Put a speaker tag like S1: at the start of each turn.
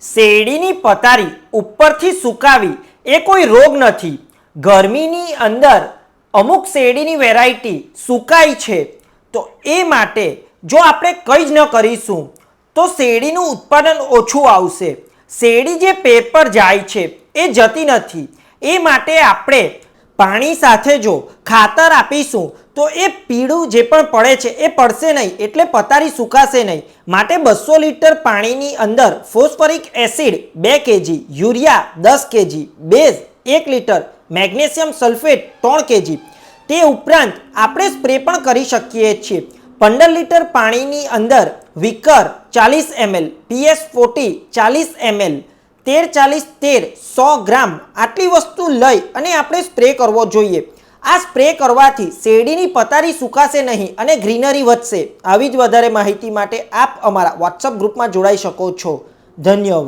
S1: શેરડીની પતારી ઉપરથી સુકાવી, એ કોઈ રોગ નથી. ગરમીની અંદર અમુક શેરડીની વેરાયટી સુકાય છે. તો એ માટે જો આપણે કંઈ જ ન કરીશું, તો શેરડીનું ઉત્પાદન ઓછું આવશે. શેરડી જે પેપર જાય છે, એ જતી નથી. એ માટે આપણે પાણી સાથે જો ખાતર આપીશું, તો એ પીળું જે પણ પડે છે, એ પડશે નહીં, એટલે પતારી સુકાશે નહીં. માટે બસો લીટર પાણીની અંદર ફોસ્ફરિક એસિડ બે કેજી, યુરિયા દસ કેજી, બેઝ એક લીટર, મેગ્નેશિયમ સલ્ફેટ ત્રણ કેજી. તે ઉપરાંત આપણે સ્પ્રે પણ કરી શકીએ છીએ. પંદર લીટર પાણીની અંદર વિકર ચાલીસ એમએલ, પીએસ ફોર્ટી ચાલીસ એમએલ તેર ચાલીસ તેર સો ગ્રામ આટલી વસ્તુ લઈ અને આપણે સ્પ્રે કરવો જોઈએ. આ સ્પ્રે કરવાથી શેરડીની પતારી સુકાશે નહીં અને ગ્રીનરી વધશે. આવી જ વધારે માહિતી માટે આપ અમારા વોટ્સઅપ ગ્રુપમાં જોડાઈ શકો છો. ધન્યવાદ.